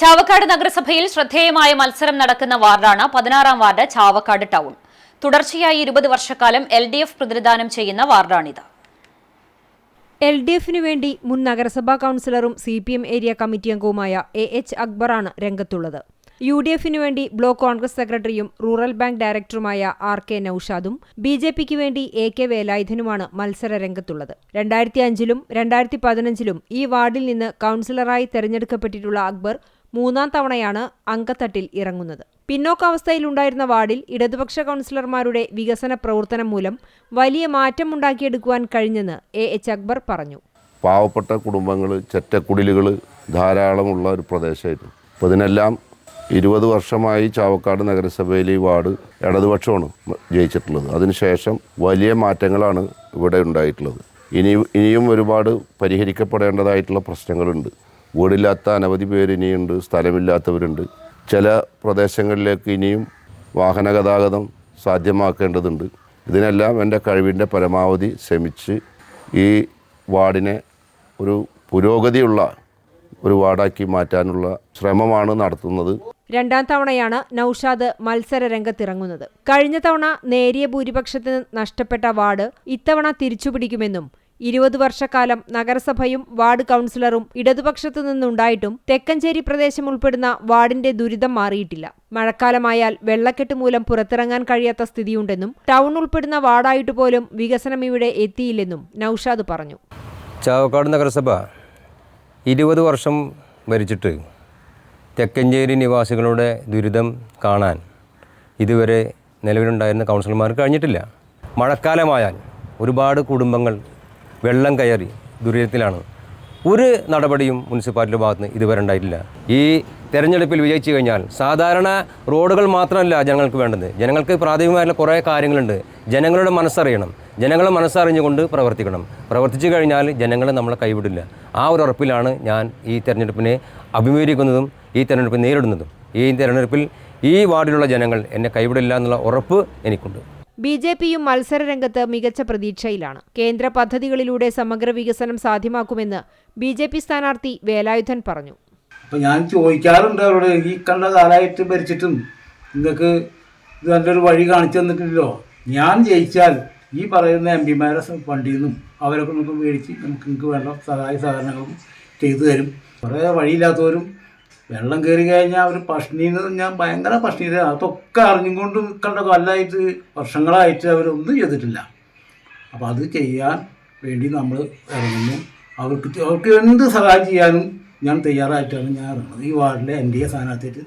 ചാവക്കാട് നഗരസഭയിൽ ശ്രദ്ധേയമായ മത്സരം നടക്കുന്ന വാർഡാണ് പതിനാറാം വാർഡ് ചാവക്കാട് ടൗൺ. തുടർച്ചയായി ഇരുപത് വർഷക്കാലം എൽ ഡി എഫ് പ്രതിനിധാനം ചെയ്യുന്ന വാർഡാണിത്. എൽ ഡി എഫിനു വേണ്ടി മുൻ നഗരസഭാ കൗൺസിലറും C P M area committee അംഗവുമായ എ എച്ച് അക്ബറാണ് രംഗത്തുള്ളത്. യു ഡി എഫിനു വേണ്ടി ബ്ലോക്ക് കോൺഗ്രസ് സെക്രട്ടറിയും റൂറൽ ബാങ്ക് ഡയറക്ടറുമായ ആർ കെ നൌഷാദും ബി ജെ പിക്ക് വേണ്ടി എ കെ വേലായുധനുമാണ് മത്സര രംഗത്തുള്ളത്. രണ്ടായിരത്തി അഞ്ചിലും രണ്ടായിരത്തി പതിനഞ്ചിലും ഈ വാർഡിൽ നിന്ന് കൗൺസിലറായി തെരഞ്ഞെടുക്കപ്പെട്ടിട്ടുള്ള അക്ബർ മൂന്നാം തവണയാണ് അങ്കത്തട്ടിൽ ഇറങ്ങുന്നത്. പിന്നോക്കാവസ്ഥയിലുണ്ടായിരുന്ന വാർഡിൽ ഇടതുപക്ഷ കൗൺസിലർമാരുടെ വികസന പ്രവർത്തനം മൂലം വലിയ മാറ്റമുണ്ടാക്കിയെടുക്കുവാൻ കഴിഞ്ഞെന്ന് എ എച്ച് അക്ബർ പറഞ്ഞു. പാവപ്പെട്ട കുടുംബങ്ങൾ ചെറ്റക്കുടിലുകൾ ധാരാളമുള്ള ഒരു പ്രദേശമായിരുന്നു. അപ്പോൾ ഇതിനെല്ലാം ഇരുപത് വർഷമായി ചാവക്കാട് നഗരസഭയിലെ ഈ വാർഡ് ഇടതുപക്ഷമാണ് ജയിച്ചിട്ടുള്ളത്. അതിനുശേഷം വലിയ മാറ്റങ്ങളാണ് ഇവിടെ ഉണ്ടായിട്ടുള്ളത്. ഇനി ഇനിയും ഒരുപാട് പരിഹരിക്കപ്പെടേണ്ടതായിട്ടുള്ള പ്രശ്നങ്ങളുണ്ട്. വീടില്ലാത്ത അനവധി പേര് ഇനിയുണ്ട് സ്ഥലമില്ലാത്തവരുണ്ട്. ചില പ്രദേശങ്ങളിലേക്ക് ഇനിയും വാഹന ഗതാഗതം സാധ്യമാക്കേണ്ടതുണ്ട്. ഇതിനെല്ലാം എന്റെ കഴിവിന്റെ പരമാവധി ശ്രമിച്ച് ഈ വാർഡിനെ ഒരു പുരോഗതിയുള്ള ഒരു വാർഡാക്കി മാറ്റാനുള്ള ശ്രമമാണ് നടത്തുന്നത്. രണ്ടാം തവണയാണ് നൌഷാദ് മത്സര രംഗത്തിറങ്ങുന്നത് കഴിഞ്ഞ തവണ നേരിയ ഭൂരിപക്ഷത്തിന് നഷ്ടപ്പെട്ട വാർഡ് ഇത്തവണ തിരിച്ചുപിടിക്കുമെന്നും ഇരുപത് വർഷക്കാലം നഗരസഭയും വാർഡ് കൗൺസിലറും ഇടതുപക്ഷത്തു നിന്നുണ്ടായിട്ടും തെക്കഞ്ചേരി പ്രദേശം ഉൾപ്പെടുന്ന വാർഡിന്റെ ദുരിതം മാറിയിട്ടില്ല. മഴക്കാലമായാൽ വെള്ളക്കെട്ട് മൂലം പുറത്തിറങ്ങാൻ കഴിയാത്ത സ്ഥിതിയുണ്ടെന്നും ടൗൺ ഉൾപ്പെടുന്ന വാർഡായിട്ട് പോലും വികസനം ഇവിടെ എത്തിയില്ലെന്നും നൌഷാദ് പറഞ്ഞു. ചാവക്കാട് നഗരസഭ ഇരുപത് വർഷം ഭരിച്ചിട്ട് തെക്കഞ്ചേരി നിവാസികളുടെ ദുരിതം കാണാൻ ഇതുവരെ നിലവിലുണ്ടായിരുന്ന കൗൺസിലർമാർക്ക് കഴിഞ്ഞിട്ടില്ല. മഴക്കാലമായാൽ ഒരുപാട് കുടുംബങ്ങൾ വെള്ളം കയറി ദുരിതത്തിലാണ്. ഒരു നടപടിയും മുനിസിപ്പാലിറ്റിയുടെ ഭാഗത്ത് നിന്ന് ഇതുവരെ ഉണ്ടായിട്ടില്ല. ഈ തെരഞ്ഞെടുപ്പിൽ വിജയിച്ചു കഴിഞ്ഞാൽ സാധാരണ റോഡുകൾ മാത്രമല്ല ജനങ്ങൾക്ക് വേണ്ടത്. ജനങ്ങൾക്ക് പ്രാഥമികമായിട്ടുള്ള കുറേ കാര്യങ്ങളുണ്ട്. ജനങ്ങളുടെ മനസ്സറിയണം. ജനങ്ങളെ മനസ്സറിഞ്ഞുകൊണ്ട് പ്രവർത്തിക്കണം. പ്രവർത്തിച്ചു കഴിഞ്ഞാൽ ജനങ്ങളെ നമ്മളെ കൈവിടില്ല. ആ ഒരു ഉറപ്പിലാണ് ഞാൻ ഈ തെരഞ്ഞെടുപ്പിനെ അഭിമുഖീകരിക്കുന്നതും ഈ തെരഞ്ഞെടുപ്പ് നേരിടുന്നതും. ഈ തെരഞ്ഞെടുപ്പിൽ ഈ വാർഡിലുള്ള ജനങ്ങൾ എന്നെ കൈവിടില്ല എന്നുള്ള ഉറപ്പ് എനിക്കുണ്ട്. ബി ജെ പിയും മത്സരരംഗത്ത് മികച്ച പ്രതീക്ഷയിലാണ്. കേന്ദ്ര പദ്ധതികളിലൂടെ സമഗ്ര വികസനം സാധ്യമാക്കുമെന്ന് ബി ജെ പി സ്ഥാനാർത്ഥി വേലായുധൻ പറഞ്ഞു. അപ്പം ഞാൻ ചോദിക്കാറുണ്ട് അവരോട് ഈ കണ്ട കാലമായിട്ട് ഭരിച്ചിട്ടും നിങ്ങൾക്ക് ഇത് നല്ലൊരു വഴി കാണിച്ചു തന്നിട്ടില്ലല്ലോ? ഞാൻ ജയിച്ചാൽ ഈ പറയുന്ന എം പിമാരെ വണ്ടിയിൽ അവരൊക്കെ നമുക്ക് മേടിച്ച് നമുക്ക് നിങ്ങൾക്ക് വേണ്ട സഹായ സഹകരണങ്ങളും ചെയ്തു തരും. കുറേ വഴിയില്ലാത്തവരും വെള്ളം കയറി കഴിഞ്ഞാൽ അവർ പഷ്ണീന്ന് ഞാൻ ഭയങ്കര പഷ്ണിയിൽ അതൊക്കെ അറിഞ്ഞും കൊണ്ട് കണ്ട കൊല്ലമായിട്ട് വർഷങ്ങളായിട്ട് അവരൊന്നും ചെയ്തിട്ടില്ല. അപ്പോൾ അത് ചെയ്യാൻ വേണ്ടി നമ്മൾ ഇറങ്ങുന്നു. അവർക്ക് അവർക്ക് എന്ത് സഹായം ചെയ്യാനും ഞാൻ തയ്യാറായിട്ടാണ് ഞാൻ ഇറങ്ങുന്നത്. ഈ വാർഡിലെ എൻ ഡി എ സ്ഥാനാർത്ഥിയായിട്ട്